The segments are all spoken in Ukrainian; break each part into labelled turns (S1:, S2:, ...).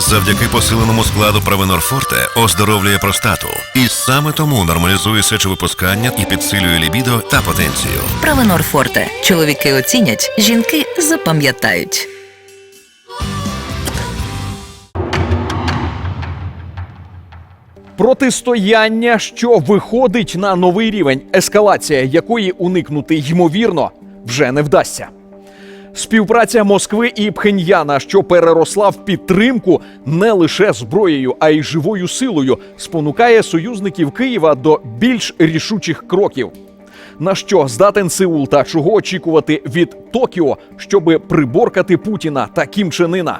S1: Завдяки посиленому складу Провенорфорте оздоровлює простату. І саме тому нормалізує сечовипускання і підсилює лібідо та потенцію.
S2: Правенорфорте Чоловіки оцінять, жінки запам'ятають.
S3: Протистояння, що виходить на новий рівень, ескалація якої уникнути ймовірно вже не вдасться. Співпраця Москви і Пхеньяна, що переросла в підтримку не лише зброєю, а й живою силою, спонукає союзників Києва до більш рішучих кроків. На що здатен Сеул та чого очікувати від Токіо, щоби приборкати Путіна та Кім Чен?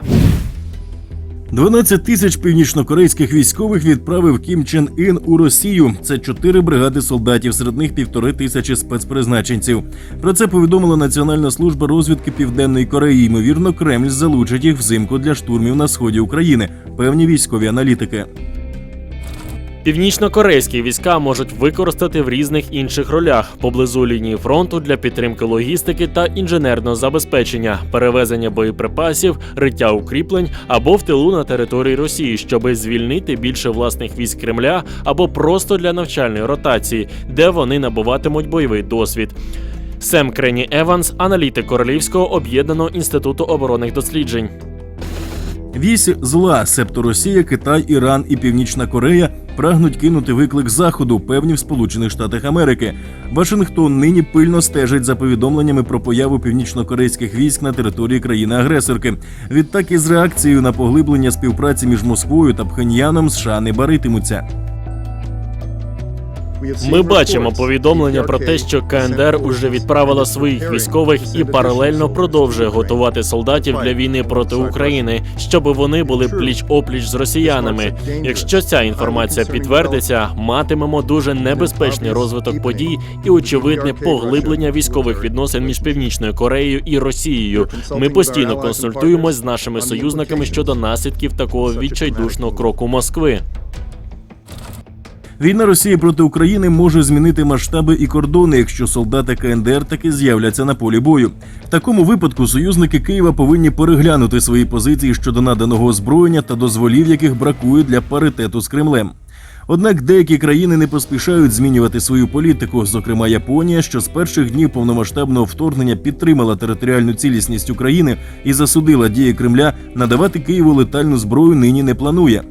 S4: 12 тисяч північнокорейських військових відправив Кім Чен Ін у Росію. Це чотири бригади солдатів, серед них півтори тисячі спецпризначенців. Про це повідомила Національна служба розвідки Південної Кореї. Ймовірно, Кремль залучить їх взимку для штурмів на сході України. Певні військові аналітики.
S5: Північно-корейські війська можуть використати в різних інших ролях поблизу лінії фронту для підтримки логістики та інженерного забезпечення, перевезення боєприпасів, риття укріплень або в тилу на території Росії, щоби звільнити більше власних військ Кремля або просто для навчальної ротації, де вони набуватимуть бойовий досвід. Сем Крені Еванс, аналітик Королівського об'єднаного інституту оборонних досліджень.
S4: Вісь зла, себто Росія, Китай, Іран і Північна Корея прагнуть кинути виклик заходу, певні в Сполучених Штатах Америки. Вашингтон нині пильно стежить за повідомленнями про появу північнокорейських військ на території країни-агресорки. Відтак із реакцією на поглиблення співпраці між Москвою та Пхеньяном США не баритимуться.
S5: Ми бачимо повідомлення про те, що КНДР уже відправила своїх військових і паралельно продовжує готувати солдатів для війни проти України, щоб вони були пліч опліч з росіянами. Якщо ця інформація підтвердиться, матимемо дуже небезпечний розвиток подій і очевидне поглиблення військових відносин між північною Кореєю і Росією. Ми постійно консультуємось з нашими союзниками щодо наслідків такого відчайдушного кроку Москви.
S4: Війна Росії проти України може змінити масштаби і кордони, якщо солдати КНДР таки з'являться на полі бою. В такому випадку союзники Києва повинні переглянути свої позиції щодо наданого озброєння та дозволів, яких бракує для паритету з Кремлем. Однак деякі країни не поспішають змінювати свою політику, зокрема Японія, що з перших днів повномасштабного вторгнення підтримала територіальну цілісність України і засудила дії Кремля, надавати Києву летальну зброю нині не планує.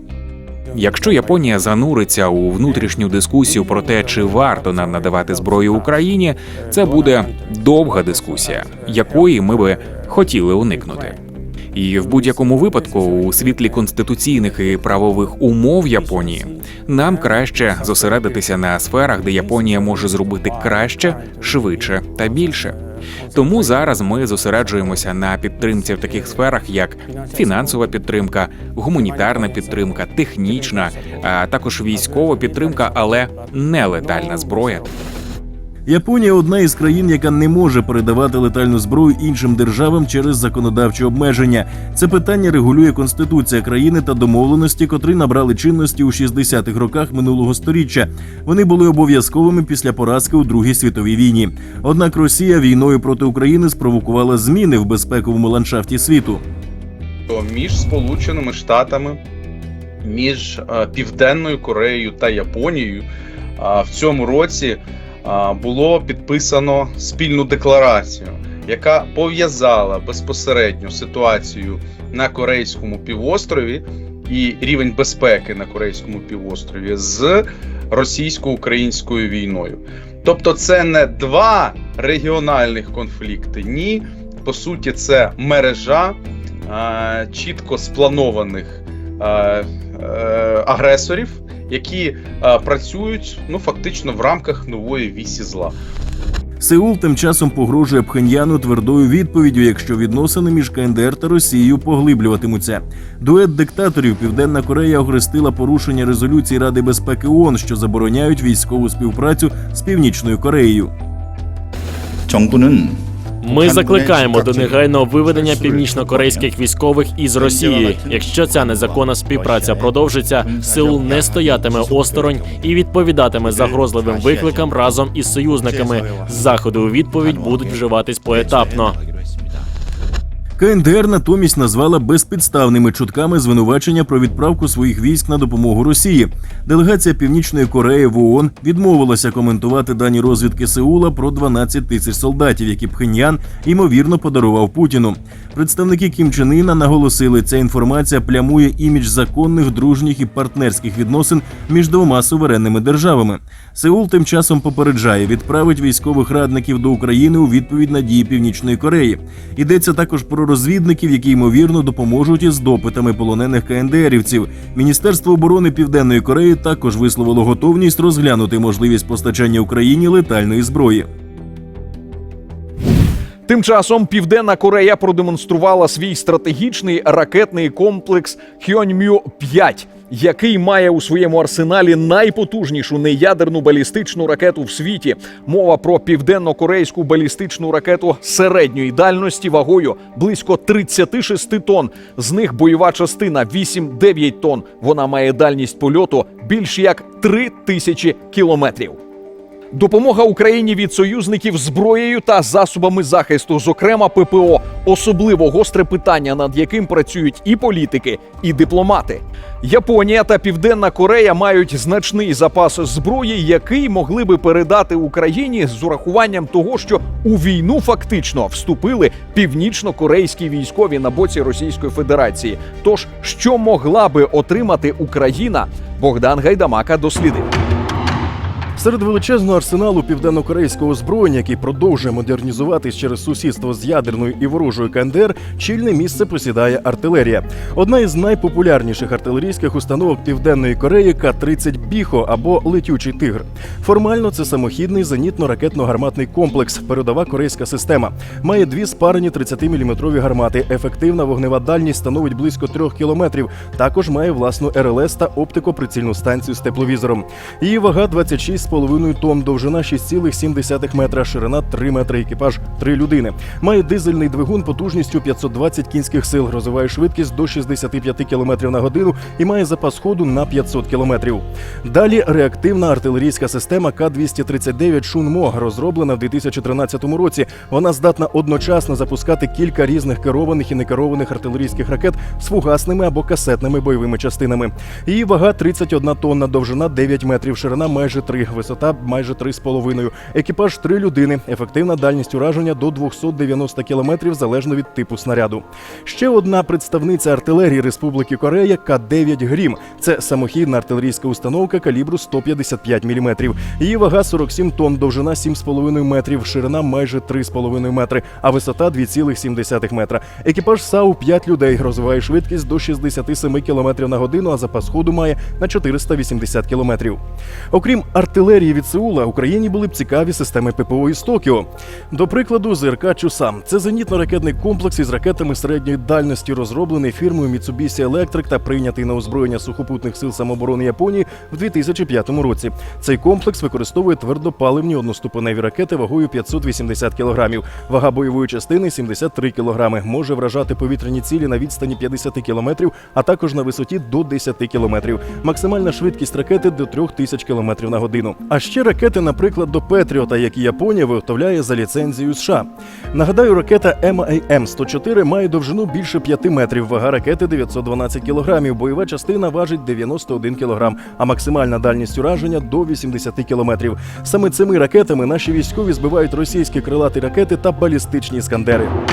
S6: Якщо Японія зануриться у внутрішню дискусію про те, чи варто нам надавати зброю Україні, це буде довга дискусія, якої ми би хотіли уникнути. І в будь-якому випадку, у світлі конституційних і правових умов Японії, нам краще зосередитися на сферах, де Японія може зробити краще, швидше та більше. Тому зараз ми зосереджуємося на підтримці в таких сферах, як фінансова підтримка, гуманітарна підтримка, технічна, а також військова підтримка, але не летальна зброя.
S4: Японія одна із країн, яка не може передавати летальну зброю іншим державам через законодавчі обмеження. Це питання регулює конституція країни та домовленості, котрі набрали чинності у 60-х роках минулого століття. Вони були обов'язковими після поразки у Другій світовій війні. Однак Росія війною проти України спровокувала зміни в безпековому ландшафті світу.
S7: між Сполученими Штатами, між е, Південною Кореєю та Японією в цьому році було підписано спільну декларацію, яка пов'язала безпосередньо ситуацію на Корейському півострові і рівень безпеки на Корейському півострові з російсько-українською війною. Тобто, це не два регіональних конфлікти, ні. По суті, це мережа чітко спланованих е, агресорів, які е, працюють ну фактично в рамках нової вісі зла.
S4: Сеул тим часом погрожує Пхеньяну твердою відповіддю, якщо відносини між КНДР та Росією поглиблюватимуться. Дует диктаторів Південна Корея охрестила порушення резолюції Ради безпеки ООН, що забороняють військову співпрацю з Північною Кореєю.
S8: 정부는
S5: ми закликаємо до негайного виведення північно-корейських військових із Росії. Якщо ця незаконна співпраця продовжиться, сил не стоятиме осторонь і відповідатиме загрозливим викликам разом із союзниками. Заходи у відповідь будуть вживатись поетапно.
S9: КНДР натомість назвала безпідставними чутками звинувачення про відправку своїх військ на допомогу Росії. Делегація Північної Кореї в ООН відмовилася коментувати дані розвідки Сеула про 12 тисяч солдатів, які Пхеньян ймовірно подарував Путіну. Представники Кім Чен Іна наголосили, ця інформація плямує імідж законних, дружніх і партнерських відносин між двома суверенними державами. Сеул тим часом попереджає, відправить військових радників до України у відповідь на дії Північної Кореї. Йдеться також про розвідників, які ймовірно допоможуть із допитами полонених КНДРівців. Міністерство оборони Південної Кореї також висловило готовність розглянути можливість постачання Україні летальної зброї.
S3: Тим часом Південна Корея продемонструвала свій стратегічний ракетний комплекс Хьоньмю 5 який має у своєму арсеналі найпотужнішу неядерну балістичну ракету в світі. Мова про південно-корейську балістичну ракету середньої дальності вагою близько 36 тонн. З них бойова частина 8-9 тонн. Вона має дальність польоту більш як 3 тисячі кілометрів. Допомога Україні від союзників зброєю та засобами захисту, зокрема ППО, особливо гостре питання, над яким працюють і політики, і дипломати. Японія та Південна Корея мають значний запас зброї, який могли би передати Україні з урахуванням того, що у війну фактично вступили північно-корейські військові на боці Російської Федерації. Тож, що могла би отримати Україна, Богдан Гайдамака дослідив.
S4: Серед величезного арсеналу південно-корейського озброєння, який продовжує модернізуватись через сусідство з ядерною і ворожою КНДР, чільне місце посідає артилерія. Одна із найпопулярніших артилерійських установок Південної Кореї К-30 Біхо або летючий тигр. Формально це самохідний зенітно-ракетно-гарматний комплекс, передова корейська система. Має дві спарені 30-мм гармати. Ефективна вогнева дальність становить близько трьох кілометрів. Також має власну РЛС та оптико-прицільну станцію з тепловізором. Її вага 26,5 тонн, довжина 6,7 метра, ширина 3 метри, екіпаж 3 людини. Має дизельний двигун потужністю 520 кінських сил, розвиває швидкість до 65 км на годину і має запас ходу на 500 км. Далі реактивна артилерійська система К-239 Шунмо, розроблена в 2013 році. Вона здатна одночасно запускати кілька різних керованих і некерованих артилерійських ракет з фугасними або касетними бойовими частинами. Її вага 31 тонна, довжина 9 метрів, ширина майже 3, висота майже 3,5. Екіпаж 3 людини, ефективна дальність ураження до 290 км залежно від типу снаряду. Ще одна представниця артилерії Республіки Корея К-9 Грім. Це самохідна артилерійська установка калібру 155 мм. Її вага 47 тонн, довжина 7,5 метрів, ширина майже 3,5 метри, а висота 2,7 метра. Екіпаж САУ 5 людей, розвиває швидкість до 67 км на годину, а запас ходу має на 480 км. Окрім артилерії від Сеула, Україні були б цікаві системи ППО із Токіо. До прикладу, ЗРК Чусам. Це зенітно-ракетний комплекс із ракетами середньої дальності, розроблений фірмою Mitsubishi Electric та прийнятий на озброєння сухопутних сил самооборони Японії в 2005 році. Цей комплекс використовує твердопаливні одноступеневі ракети вагою 580 кг. Вага бойової частини 73 кг. Може вражати повітряні цілі на відстані 50 км, а також на висоті до 10 км. Максимальна швидкість ракети до 3000 км на годину. А ще ракети, наприклад, до Петріота, які Японія виготовляє за ліцензією США. Нагадаю, ракета MAM-104 має довжину більше 5 метрів, вага ракети 912 кг, бойова частина важить 91 кг, а максимальна дальність ураження до 80 км. Саме цими ракетами наші військові збивають російські крилаті ракети та балістичні іскандери.